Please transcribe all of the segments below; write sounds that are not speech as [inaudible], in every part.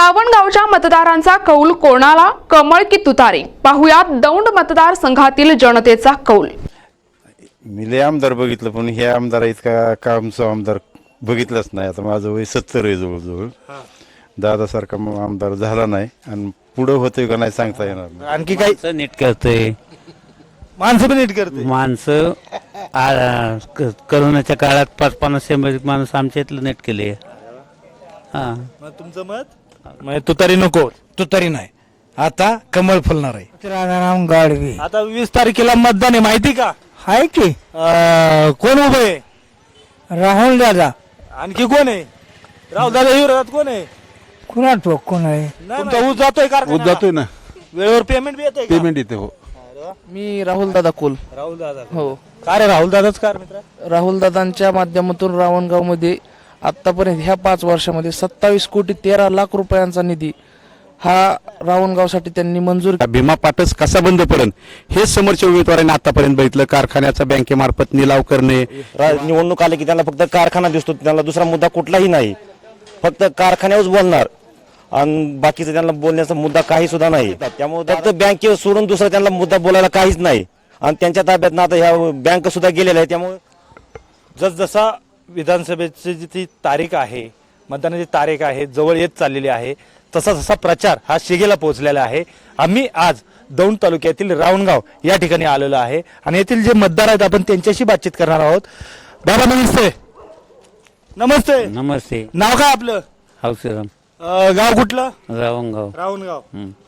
रावणगावच्या मतदारांचा कौल कोणाला? कमळ की तुतारी? पाहुयात दौंड मतदारसंघातील जनतेचा कौल. मी लय आमदार बघितलं पण हे आमदार इतका कामचा आमदार बघितलंच नाही. आता माझं वय सत्तर आहे जवळजवळ. दादासारखा आमदार झाला नाही आणि पुढं होतोय का नाही सांगता येणार नाही. आणखी काही? माणसं नीट करतोय. माणसं पण नीट करते माणसं आ- क- करोनाच्या काळात पाच पन्नास शंभर माणूस आमच्या इथलं नीट केले हा. मग तुमचं मत? म्हणजे तुतारी नको. तुतारी नाही. आता कमळ फुलणार आहे. राजाराम गाडवे आता वीस तारखेला मतदान आहे माहिती का? आहे की? अं, कोण उभं आहे? राहुल दादा. आणखी कोण आहे? राहुल दादा विरोधात कोण आहे? कुणा तो कोण आहे? तुमचा ऊस जातोय ऊस जातोय ना. वेळेवर पेमेंट बी येते पेमेंट येते हो. मी राहुल दादा कुल. राहुल दादा. हो. का रे राहुल दादाच कार मित्र? राहुल दादांच्या माध्यमातून रावणगावमध्ये आतापर्यंत ह्या पाच वर्षामध्ये सत्तावीस कोटी तेरा लाख रुपयांचा निधी हा रावणगावसाठी त्यांनी मंजूर भीमा पाटस कसा बंद पडेल हे समोरच्या उमेदवारांनी आतापर्यंत बघितलं. कारखान्याचा बँकेमार्फत निलाव करणे. निवडणूक आले की त्यांना फक्त कारखाना दिसतो त्यांना दुसरा मुद्दा कुठलाही नाही. फक्त कारखान्यावरच बोलणार. आणि बाकीचा त्यांना बोलण्याचा मुद्दा काही सुद्धा नाही. त्यामुळे फक्त बँकेवर सोडून दुसरा त्यांना मुद्दा बोलायला काहीच नाही. आणि त्यांच्या ताब्यात आता ह्या बँक सुद्धा गेलेल्या आहे त्यामुळे जसजसा विधानसभेची जी ती तारीख आहे मतदानाची तारीख आहे जवळ येत चाललेली आहे तसा जसा प्रचार हा शिगेला पोहोचलेला आहे. आम्ही आज दौंड तालुक्यातील रावणगाव या ठिकाणी आलेलो आहे आणि येथील जे मतदार आहेत आपण त्यांच्याशी बातचीत करणार आहोत. बाबा नमस्ते. नमस्ते. नमस्ते. नाव काय आपलं? हौसेराम. अं, गाव कुठलं? रावणगाव रावणगाव.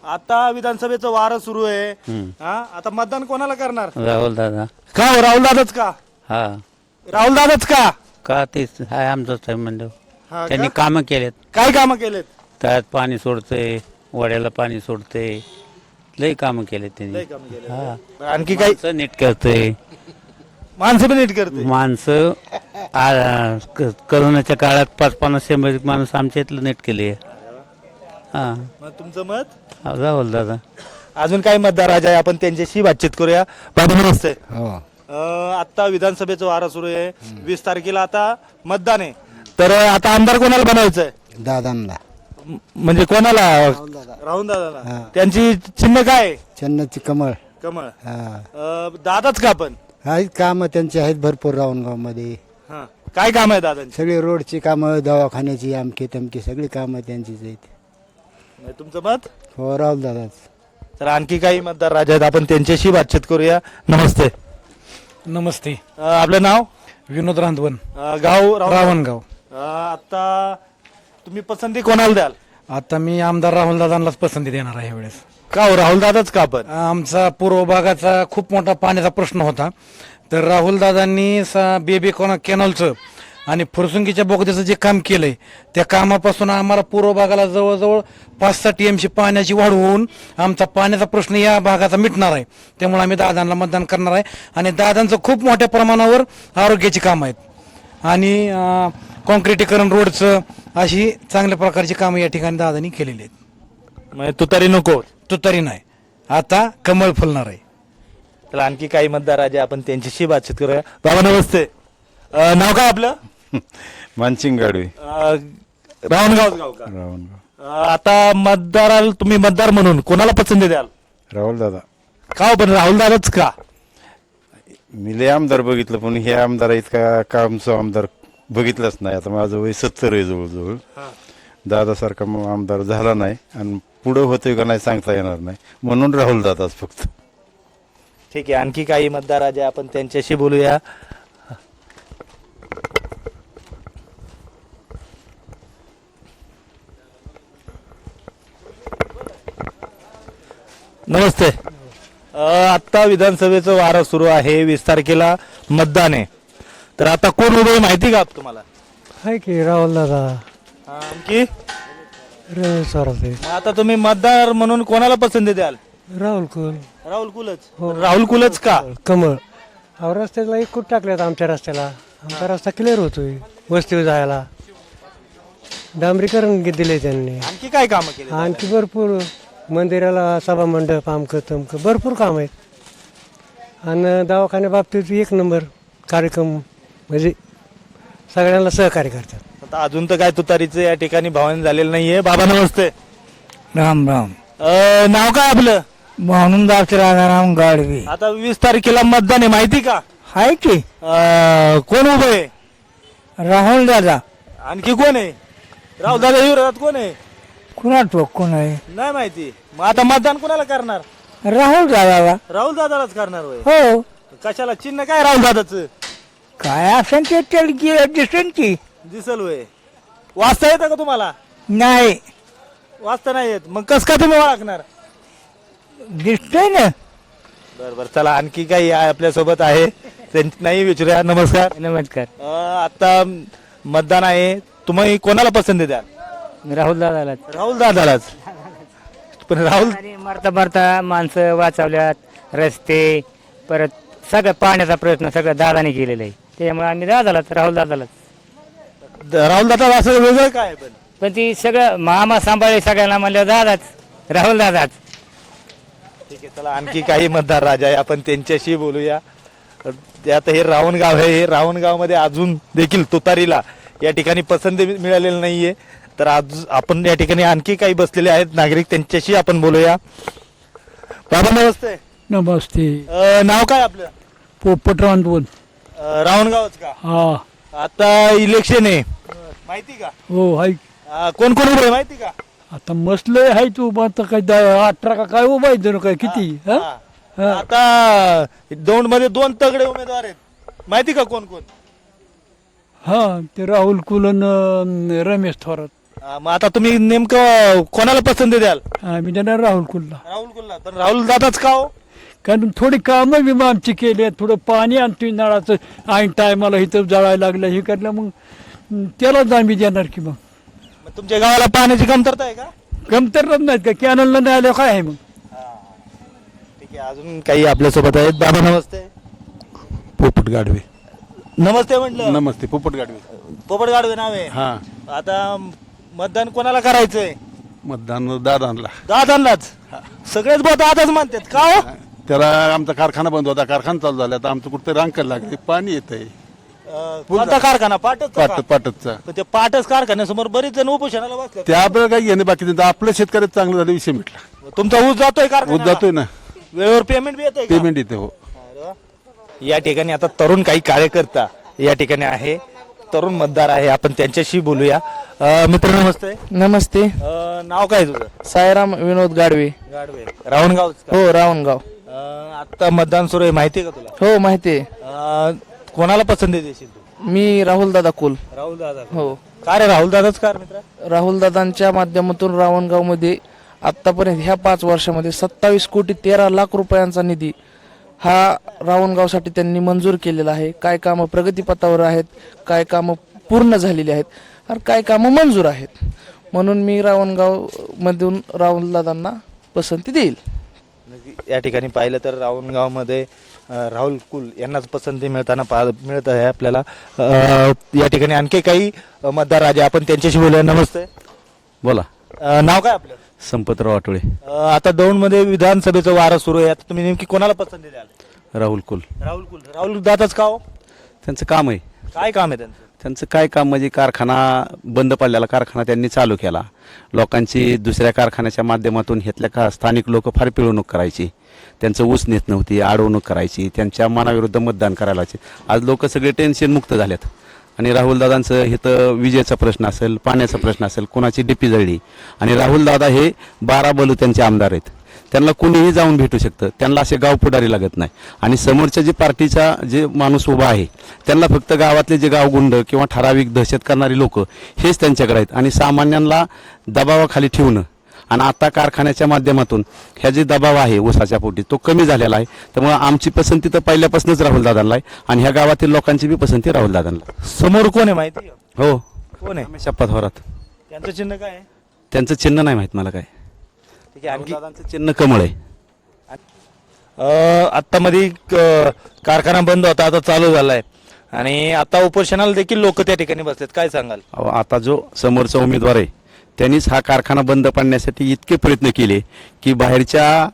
आता विधानसभेचं वारं सुरू आहे. हा? आता मतदान कोणाला करणार? राहुल दादा. का हो, राहुल दादाच का? हा. राहुल दादाच का? का तेच आमचंच आहे म्हणजे हा त्यांनी का? कामं केलेत. काय कामं केलेत? तळ्यात पाणी सोडतंय वड्याला पाणी सोडतंय. लई कामं केलेत लय त्यांनी कामं केलेत. हा. आणखी काही? माणसं नीट करतोय. माणसं पण नीट करते माणसं आ- क- करोनाच्या काळात पाच पन्नास शंभर माणूस आमच्या इथलं नीट केले. हा. मग तुमचं मत? राहुल दादा. अजून काही मतदार राजा आहे? आपण त्यांच्याशी बातचीत करूया. बाबा नमस्ते. हो. अं, आता विधानसभेचं वारा सुरू आहे. वीस तारखेला आता मतदान आहे. तर आता आमदार कोणाला बनायचंय? दादांना. म- म्हणजे कोणाला? राहुल दादाला. त्यांची चिन्ह काय? आहे? चन्नाची कमळ. कमळ. हा. अं, दादाच का पण? आहेत कामं त्यांची आहेत भरपूर रावणगावमध्ये हा. काय काम आहे दादांची? सगळी रोडची कामं दवाखान्याची आमकी तमकी सगळी कामं त्यांचीच आहेत. म्हणजे तुमचं मत? हो राहुल दादाच तर आणखी काही मतदार राजा आहेत. आपण त्यांच्याशी बातचीत करूया. नमस्ते. नमस्ते. अं, आपलं नाव? विनोद रांधवन. अं, गाव राव- रावणगाव अं, आता तुम्ही पसंती कोणाला द्याल? आता मी आमदार राहुल दादांनाच पसंती देणार आहे यावेळेस. का हो राहुल दादाच का पण आमचा पूर्व भागाचा खूप मोठा पाण्याचा प्रश्न होता. तर राहुल दादांनी बेबी कोणा कॅनलचं आणि फुरसुंगीच्या बोगद्याचं जे काम केलंय त्या कामापासून आम्हाला पूर्व भागाला जवळजवळ पाच सहा टीएमसी पाण्याची वाढ होऊन आमचा पाण्याचा प्रश्न या भागाचा मिटणार आहे. त्यामुळे आम्ही दादांना मतदान करणार आहे. आणि दादांचं खूप मोठ्या प्रमाणावर आरोग्याची कामं आहेत. आणि अं, काँक्रिटीकरण रोडचं अशी चांगल्या प्रकारची कामं या ठिकाणी दादांनी केलेली आहेत. म्हणजे तुतारी नको. तुतारी नाही. आता कमळ फुलणार आहे. तर आणखी काही मतदार राजे आपण त्यांच्याशी बातचीत करूया. बाबा नमस्ते. नाव काय आपलं? [laughs] मानसिंग गाडवे रावणगाव गाव का रावणगाव अं, आता मतदाराला तुम्ही मतदार म्हणून कोणाला पसंती द्याल? राहुल दादा. का हो, पण राहुल दादाच का? मी लय आमदार बघितलं पण हे आमदार इतका कामचा आमदार बघितलंच नाही. आता माझं वय सत्तर आहे जवळजवळ. दादासारखा मग आमदार झाला नाही आणि पुढं होतोय का नाही सांगता येणार नाही. म्हणून राहुल दादाच फक्त. ठीक आहे आणखी काही मतदार राजे आपण त्यांच्याशी बोलूया. नमस्ते. अं, आता विधानसभेचं वारं सुरू आहे वीस तारखेला मतदान आहे. तर आता कोण उभे माहिती का तुम्हाला? आहे की राहुल दादा. आणखी? रे सराते मग आता तुम्ही मतदार म्हणून कोणाला पसंती द्याल? राहुल कुल. राहुल कुलच? राहुल कुलच का? कमळ. अहो रस्त्याला एक कुठ टाकल्यात आमच्या रस्त्याला. आमचा रस्ता क्लिअर होतोय वस्तीवर जायला. डांबरीकरण दिले त्यांनी. आणखी काय कामं केली? आणखी भरपूर मंदिराला सभा मंडप आमकं तमकं भरपूर काम आहेत. आणि दवाखान्या बाबतीत एक नंबर कार्यक्रम म्हणजे सगळ्यांना सहकार्य करतात. आता अजून तर काय तुतारीचं या ठिकाणी भावना झालेलं नाहीये. बाबा नमस्ते. राम राम. अ, नाव काय आपलं? म्हणून दास राजाराम गाडवे. आता वीस तारखेला मतदान आहे माहिती का? हाय की? अ, कोण उभं आहे? राहुल दादा. आणखी कोण आहे? राहुल दादा विरोधात कोण आहे? कुणा ठोक कोण आहे नाही माहिती. मग आता मतदान कोणाला करणार? राहुल दादाला. राहुल दादालाच करणार होय. हो. कशाला? चिन्ह काय राहुल दादाचं? काय असेल ते दिसेल की. दिसल होय. वाचता येतं का तुम्हाला? नाही. वाचता नाही येत. मग कस का तुम्ही ओळखणार? दिसतंय ना. बर बर चला आणखी काही आपल्यासोबत आहे. त्यांची नाही विचारूया. नमस्कार. नमस्कार. अं, आता मतदान आहे. तुम्ही कोणाला पसंती द्याल? राहुल दादाला राहुल दादालाच. पण राहुल मरता मरता माणसं वाचवल्यात रस्ते परत सगळं पाण्याचा प्रयत्न सगळं दादाने केलेला आहे. त्याच्यामुळे आम्ही दादालाच राहुल दादालाच. राहुल दादा असं वेगळं काय आहे पण? पण ती सगळं मामा सांभाळे सगळ्यांना म्हणलं दादाच राहुल दादाच. ठीक आहे चला आणखी काही मतदार राजा आहे. आपण त्यांच्याशी बोलूया. ते आता हे रावणगाव आहे. हे रावणगावमध्ये अजून देखील तुतारीला या ठिकाणी पसंती मिळालेली नाहीये. तर आज आपण या ठिकाणी आणखी काही बसलेले आहेत. नागरिक त्यांच्याशी आपण बोलूया. बाबा नमस्ते. नमस्ते. अं, नाव काय आपलं? पोपट रांधवून अं, रावणगावच का? हा. आता इलेक्शन आहे. माहिती का? हो हाय. अं, कोण कोण उभं आहे माहिती का? आता मसलंय हाय तू आता काय अठरा का काय उभा आहे जणू काय किती? हा? हा. आता दौंडमध्ये दोन तगडे उमेदवार आहेत. माहिती का कोण कोण? हा ते राहुल कुलन अं, रमेश थोरात. हा, मग आता तुम्ही नेमकं कोणाला पसंती द्याल? आम्ही देणार राहुल कुलला. राहुल कुल्ला. पण राहुल दादाच का हो? कारण थोडी कामं विमा आमची केली आहेत. थोडं पाणी आणतोय नळाचं. ऐन टायमाला इथं जळायला लागलं हे करलं मग अं, त्यालाच आम्ही देणार की मग. मग तुमच्या गावाला पाण्याची कमतरता आहे का? कमतरच नाहीत का? कॅनलला नाही आलं काय आहे मग? ठीक आहे अजून काही आपल्यासोबत आहेत. बाबा नमस्ते. पोपट गाडवे. नमस्ते म्हटलं. नमस्ते पोपट गाडवे. पोपट गाडवे नाव आहे. हा. आता मतदान कोणाला करायचंय? मतदान दादांना. दादांनाच? सगळेच बघ दादाच म्हणतात. का हो? त्याला आमचा कारखाना बंद होता. कारखाना चालू झाला. तर आमचं कुठं रांकायला लागले. पाणी येत आहे अं, कोणता कारखाना? पाटच पाट पाटतचा ते पाटच कारखान्यासमोर बरीच जण उपोषणाला बसले आपल्याला काही घेणे बाकी त्यांचं आपलं शेतकऱ्याचं चांगलं झालं विषय मिटला. तुमचा ऊस जातोय ऊस कारखान्याला? जातोय ना. वेळेवर पेमेंट बी येतंय का? पेमेंट येते हो. या ठिकाणी आता तरुण काही कार्यकर्ता या ठिकाणी आहे. तरुण मतदार आहे. आपण त्यांच्याशी बोलूया. अं, मित्र नमस्ते. नमस्ते. अं, नाव काय तुझं? सायराम विनोद गाडवे. गाडवे. रावणगाव हो रावणगाव. आता मतदान सुरू आहे. माहिती आहे का तुला? हो माहिती आहे. अं, कोणाला पसंती देशील तू? मी राहुल दादा कुल. राहुल दादा हो. काय रे राहुल दादाच कार मित्र? राहुल दादांच्या माध्यमातून रावणगावमध्ये आतापर्यंत ह्या पाच वर्षामध्ये सत्तावीस कोटी तेरा लाख रुपयांचा निधी हा रावणगावसाठी त्यांनी मंजूर केलेला आहे. काय कामं प्रगतीपथावर आहेत काय कामं पूर्ण झालेली आहेत आणि काय कामं मंजूर आहेत. म्हणून मी रावणगाव मधून राहुल दादांना पसंती देईल. या ठिकाणी पाहिलं तर रावणगावमध्ये राहुल कुल यांनाच पसंती मिळताना पा मिळत आहे आपल्याला. या ठिकाणी आणखी काही मतदार राजे आपण त्यांच्याशी बोलूया. नमस्ते. बोला. नाव काय आपलं? संपतराव आठवळे अं, आता दौंडमध्ये विधानसभेचं वारं सुरू आहे. आता तुम्ही नेमकी कोणाला पसंती द्याल? राहुल कुल. राहुल कुल. राहुल दादाच का हो त्यांचं काम आहे. काय काम आहे त्यांचं? त्यांचं काय काम म्हणजे कारखाना बंद पडलेला कारखाना त्यांनी चालू केला. लोकांची दुसऱ्या कारखान्याच्या माध्यमातून घेतल्या का स्थानिक लोक फार पिळवणूक करायची. त्यांचं ऊस नेत नव्हती अडवणूक करायची. त्यांच्या मनाविरुद्ध मतदान करायला. आज लोक सगळे टेन्शन मुक्त झालेत. आणि राहुलदादांचं हे तर विजेचा प्रश्न असेल पाण्याचा प्रश्न असेल कोणाची डीपी जळली. आणि राहुलदादा हे बारा बलू त्यांचे आमदार आहेत. त्यांना कुणीही जाऊन भेटू शकतं. त्यांना असे गाव पुढारी लागत नाही. आणि समोरच्या जे पार्टीचा जे माणूस उभा आहे त्यांना फक्त गावातले जे गावगुंड किंवा ठराविक दहशत करणारी लोक हेच त्यांच्याकडे आहेत. आणि सामान्यांना दबावाखाली ठेवणं आणि आता कारखान्याच्या माध्यमातून ह्या जे दबाव आहे ऊसाच्या पोटी तो कमी झालेला आहे. त्यामुळे आमची पसंती तर पहिल्यापासूनच राहुलदादांना आहे आणि ह्या गावातील लोकांची बी पसंती राहुलदादांना समोर कोण आहे माहिती? हो. कोण आहे? शपथ होरात त्यांचं चिन्ह काय त्यांचं चिन्ह नाही माहीत मला काय. ठीक आहे आणखी दादांचं चिन्ह कमळ आहे. अं, आत्ता मध्ये क- कारखाना बंद होता आता चालू झालाय. आणि आता उपोषणाला देखील लोक त्या ठिकाणी बसलेत. काय सांगाल? अहो, आता जो समोरचा उमेदवार आहे त्यांनीच हा कारखाना बंद पाडण्यासाठी इतके प्रयत्न केले की बाहेरच्या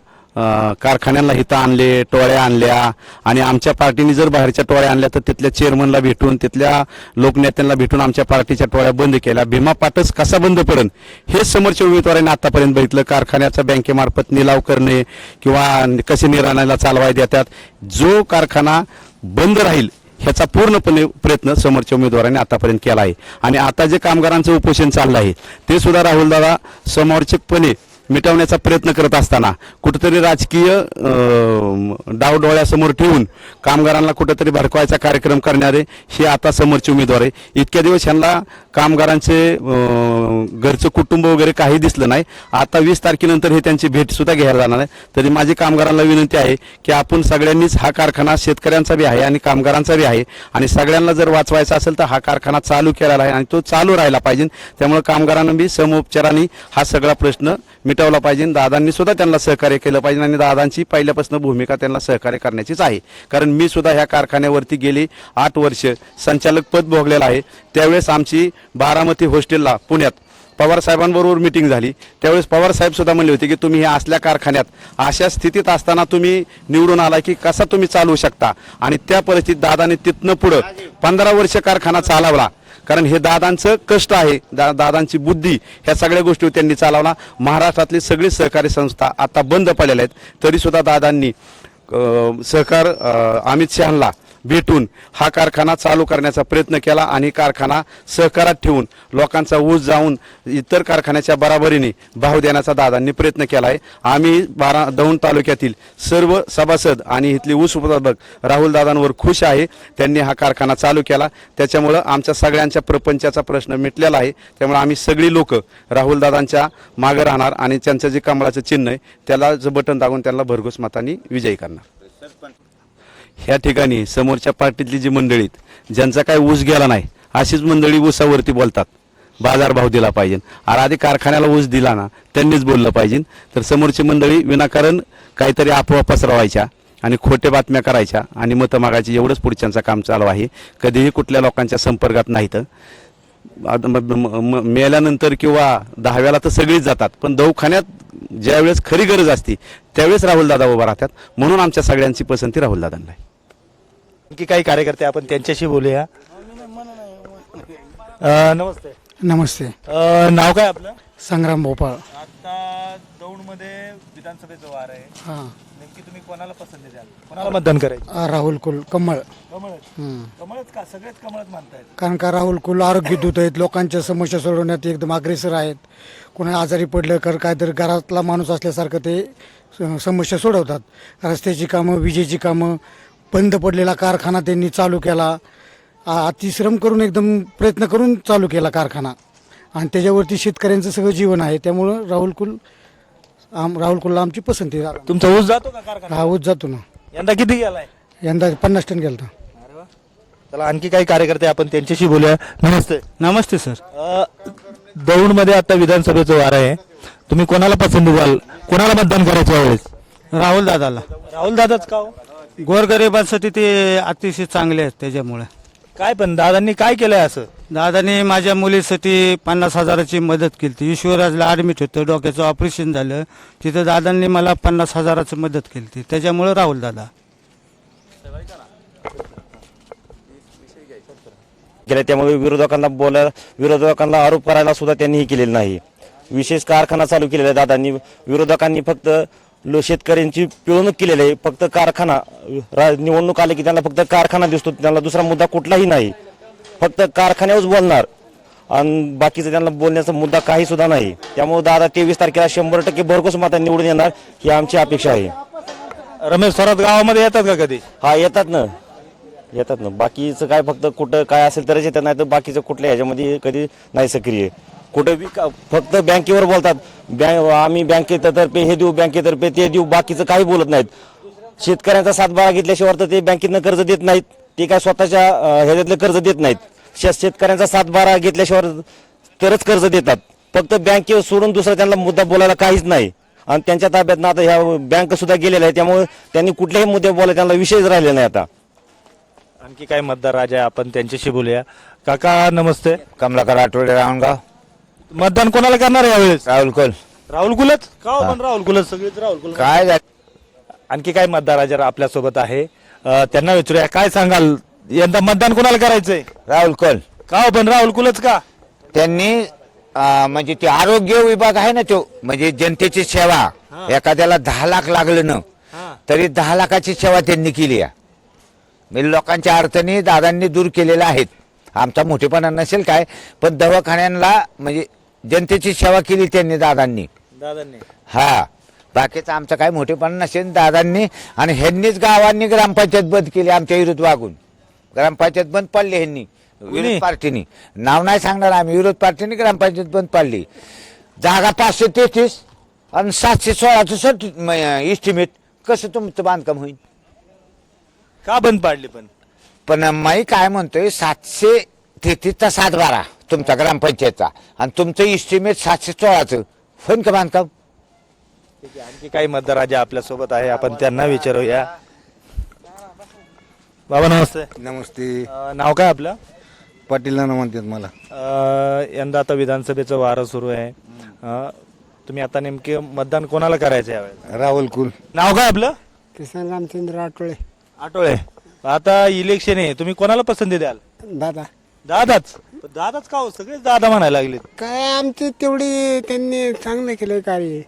कारखान्यांना हिथं आणले टोळ्या आणल्या आणि आमच्या पार्टीने जर बाहेरच्या टोळ्या आणल्या तर तिथल्या चेअरमनला भेटून तिथल्या लोकनेत्यांना भेटून आमच्या पार्टीच्या टोळ्या बंद केल्या. भीमा पाटस कसा बंद पडन हे समोरच्या उमेदवारांनी आतापर्यंत बघितलं. कारखान्याचा बँकेमार्फत निलाव करणे किंवा कसे निर्णयाला चालवाय देतात. जो कारखाना बंद राहील ह्याचा पूर्णपणे प्रयत्न समोरच्या उमेदवारांनी आतापर्यंत केला आहे. आणि आता जे कामगारांचं उपोषण चाललं आहे ते सुद्धा राहुलदादा समोरचेपणे मिटवण्याचा प्रयत्न करत असताना कुठेतरी राजकीय डावडोळ्यासमोर ठेवून कामगारांना कुठेतरी भडकवायचा कार्यक्रम करणारे हे आता समोरचे उमेदवार आहे इतक्या दिवस ह्यांना कामगारांचे घरचं कुटुंब वगैरे काही दिसलं नाही. आता वीस तारखेनंतर हे त्यांची भेटसुद्धा घ्यायला जाणार आहे. तरी माझी कामगारांना विनंती आहे की आपण सगळ्यांनीच हा कारखाना शेतकऱ्यांचा बी आहे आणि कामगारांचा बी आहे. आणि सगळ्यांना जर वाचवायचा असेल तर हा कारखाना चालू केलेला आहे आणि तो चालू राहिला पाहिजे. त्यामुळे कामगारांना बी समोपचाराने हा सगळा प्रश्न मिटवला पाहिजे. दादांनी सुद्धा त्यांना सहकार्य केलं पाहिजे आणि दादांची पहिल्यापासून भूमिका त्यांना सहकार्य करण्याचीच आहे. कारण मी सुद्धा ह्या कारखान्यावरती गेली आठ वर्ष. संचालक पद भोगलेलं आहे. त्यावेळेस आमची बारामती हॉस्टेलला पुण्यात पवार साहेबांबरोबर मिटिंग झाली. त्यावेळेस पवार साहेब सुद्धा म्हणले होते की तुम्ही हे असल्या कारखान्यात अशा स्थितीत असताना तुम्ही निवडून आला की कसा तुम्ही चालवू शकता? आणि त्या परिस्थितीत दादाने तिथनं पुढं पंधरा वर्ष कारखाना चालवला. कारण हे दादांचं कष्ट आहे दा दादांची बुद्धी ह्या सगळ्या गोष्टी त्यांनी चालवला. महाराष्ट्रातली सगळी सहकारी संस्था आता बंद पडलेल्या आहेत. तरीसुद्धा दादांनी सहकार अमित शहाला भेटून हा कारखाना चालू करण्याचा प्रयत्न केला आणि कारखाना सहकारात ठेवून लोकांचा ऊस जाऊन इतर कारखान्याच्या बराबरीने भाव देण्याचा दादांनी प्रयत्न केला आहे आम्ही बारा दौंड तालुक्यातील सर्व सभासद आणि इथली ऊस उत्पादक राहुल दादांवर खुश आहे. त्यांनी हा कारखाना चालू केला. त्याच्यामुळं आमच्या सगळ्यांच्या प्रपंचाचा प्रश्न मिटलेला आहे. त्यामुळे आम्ही सगळी लोक राहुल दादांच्या मागे राहणार आणि त्यांचं जे कमळाचं चिन्ह आहे त्याला जे बटन दाबून त्यांना भरघोस मतांनी विजयी करणार. ह्या ठिकाणी समोरच्या पार्टीतली जी मंडळी आहेत, ज्यांचा काय ऊस गेला नाही अशीच मंडळी ऊसावरती बोलतात. बाजारभाव दिला पाहिजे. आणि आधी कारखान्याला ऊस दिला ना त्यांनीच बोललं पाहिजे. तर समोरची मंडळी विनाकारण काहीतरी अफवा पसरवायच्या आणि खोटे बातम्या करायच्या आणि मतं मागायची एवढंच पुढच्यांचं काम चालू आहे. कधीही कुठल्या लोकांच्या संपर्कात नाहीत. मेल्यानंतर किंवा दहाव्याला तर सगळीच जातात. पण दवाखान्यात ज्यावेळेस खरी गरज असते त्यावेळेस राहुलदादा उभा राहतात. म्हणून आमच्या सगळ्यांची पसंती राहुलदादांना आहे. आणखी काही कार्यकर्ते आपण त्यांच्याशी बोलूया. अ, नमस्ते. नमस्ते. अ, नाव काय आपलं? संग्राम भोपाळ. आता विधानसभेचं वार आहे. हां. नेमकी तुम्ही कोणाला पसंती द्याल? कोणाला मतदान करायचं? राहुल कुल कमळ. कमळच. कमळच का? सगळेच कमळच मानतायत. कारण का राहुल कुल आरोग्य दूत आहेत लोकांच्या समस्या सोडवण्यात एकदम अग्रेसर आहेत. कोणी आजारी पडलं कर काहीतरी घरातला माणूस असल्यासारखं ते स- समस्या सोडवतात. रस्त्याची कामं विजेची कामं बंद पडलेला कारखाना त्यांनी चालू केला. आ- अतिश्रम करून एकदम प्रयत्न करून चालू केला कारखाना. आणि त्याच्यावरती शेतकऱ्यांचं सगळं जीवन आहे. त्यामुळं राहुल कुल आम राहुल कुलला आमची पसंती आहे. तुमचा ऊस जातो का कारखाना हा ऊस जातो ना. यंदा किती गेलाय? यंदा पन्नास टन गेलता. चला आणखी काही कार्यकर्ते आपण त्यांच्याशी बोलूया. नमस्ते. नमस्ते सर. दौंडमध्ये आता विधानसभेचं वार आहे. तुम्ही कोणाला पसंती द्याल? कोणाला मतदान करायचं यावेळेस? राहुल दादाला. राहुल दादाच का हो? गोरगरिबांसाठी ते अतिशय चांगले आहेत त्याच्यामुळे. काय पण दादांनी काय केलंय असं? दादाने माझ्या मुलीसाठी पन्नास हजाराची मदत केली होती. ईश्वराजला ॲडमिट होतं डोक्याचं ऑपरेशन झालं. तिथं दादांनी मला पन्नास हजाराची मदत केली होती. त्याच्यामुळे राहुल दादा. केलं त्यामुळे विरोधकांना बोला विरोधकांना आरोप करायला सुद्धा त्यांनी हे केलेलं नाही. विशेष कारखाना चालू केलेला आहे दादांनी. विरोधकांनी फक्त लो शेतकऱ्यांची पिळवणूक केलेली आहे. फक्त कारखाना रा- निवडणूक आले की त्यांना फक्त कारखाना दिसतो त्यांना दुसरा मुद्दा कुठलाही नाही. फक्त कारखान्यावरच बोलणार. आणि बाकीचं त्यांना बोलण्याचा मुद्दा काही सुद्धा नाही. त्यामुळे दादा तेवीस तारखेला शंभर टक्के भरघोस माता निवडून येणार ही आमची अपेक्षा आहे. रमेश थोरात गावामध्ये येतात का कधी? हा येतात ना. येतात ना. बाकीचं काय फक्त कुठं काय असेल तरच येतात नाही तर बाकीचं कुठल्या ह्याच्यामध्ये कधी नाही सक्रिय. कुठं बी का- फक्त बँकेवर बोलतात. बँक आम्ही बँकेतर्फे हे देऊ बँकेतर्फे ते देऊ बाकीचं काही बोलत नाहीत. शेतकऱ्यांचा सातबारा घेतल्याशिवाय तर ते बँकेतनं कर्ज देत नाहीत. ते काय स्वतःच्या ह्याच्यातलं कर्ज देत नाहीत. शे- शेतकऱ्यांचा सातबारा घेतल्याशिवाय तरच कर्ज देतात. फक्त बँकेवर सोडून दुसरा त्यांना मुद्दा बोलायला काहीच नाही. आणि त्यांच्या ताब्यात आता ह्या बँक सुद्धा गेलेल्या आहे. त्यामुळे त्यांनी कुठल्याही मुद्दे बोलायला त्यांना विषयच राहिले नाही आता. आणखी काय मतदार राजा आहे आपण त्यांच्याशी बोलूया. काका नमस्ते. कमलाकर आठवडे रावणगाव मतदान कोणाला करणार आहे यावेळेस? राहुल कोल राहुल कुलच का हो पण राहुल कुलच सगळेच राहुल कुल काय? आणखी काही मतदार जर आपल्यासोबत आहे? अ, त्यांना विचारूया काय सांगाल? यंदा मतदान कोणाला करायचंय? राहुल कल का हो पण राहुल कुलच का? त्यांनी अं, म्हणजे ते आरोग्य विभाग आहे ना तो म्हणजे जनतेची सेवा. एखाद्याला दहा लाख लागलं ना तरी दहा लाखाची सेवा त्यांनी केली आहे. म्हणजे लोकांच्या अडचणी दादांनी दूर केलेल्या आहेत. आमचा मोठेपणा नसेल काय पण दवाखान्यांना म्हणजे जनतेची सेवा केली त्यांनी दादांनी. दादांनी. हा. बाकीचं आमचं काय मोठेपणा नसेल दादांनी. आणि ह्यांनीच गावांनी ग्रामपंचायत बंद केली आमच्या विरोध वागून. ग्रामपंचायत बंद पाडली ह्यांनी. विरोध पार्टीनी. नाव नाही सांगणार आम्ही. विरोध पार्टीने ग्रामपंचायत बंद पाडली. जागा पाचशे तेहतीस आणि सातशे सोळाचं सर्ट इस्टिमेट कसं तुमचं बांधकाम होईल? का बंद पाडली पण? पण मी काय म्हणतोय सातशे तेहतीसचा सात बारा तुमचा ग्रामपंचायतचा. आणि तुमचं इस्टिमेट सातशे सोळाचं. होईन का बांधकाम ठीक आहे, आणखी काही मतदार राजा आपल्यासोबत आहे. आपण त्यांना विचारूया. बाबा नमस्ते. नमस्ते. अ, नाव काय आपलं? पाटील नाना म्हणतात मला. अ, यंदा आता विधानसभेचं वारं सुरू आहे. अ, तुम्ही आता नेमके मतदान कोणाला करायचं यावेळेस? राहुल कुल. नाव काय आपलं? किसन रामचंद्र आठवळे आठवळे आता इलेक्शन आहे. तुम्ही कोणाला पसंती द्याल? दादा. दादाच. पण दादाच का हो? सगळेच दादा म्हणायला लागले काय आमची तेवढी त्यांनी चांगलं केलं कार्य.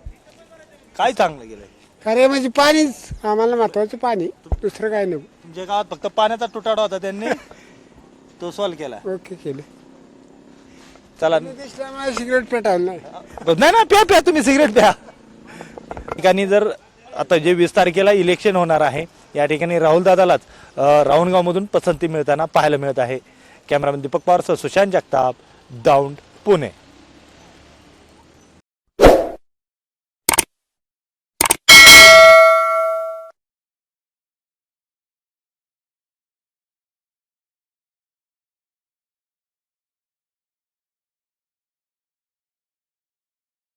काय चांगलं गेलंय कार्य म्हणजे पाणीच आम्हाला महत्वाचं पाणी दुसरं काय नको. तुमच्या गावात फक्त पाण्याचा तुटाडा होता त्यांनी. तो सॉल्व केला. ओके केलं. चला. मला सिगरेट पेटावलं नाही. नाही ना प्या प्या तुम्ही सिगरेट प्या. ठिकाणी जर आता जे वीस तारखेला इलेक्शन होणार आहे या ठिकाणी राहुल दादालाच राऊंडगाव मधून पसंती मिळताना पाहायला मिळत आहे. कॅमेरामॅन दीपक पवारसह सुशांत जगताप दौंड पुणे.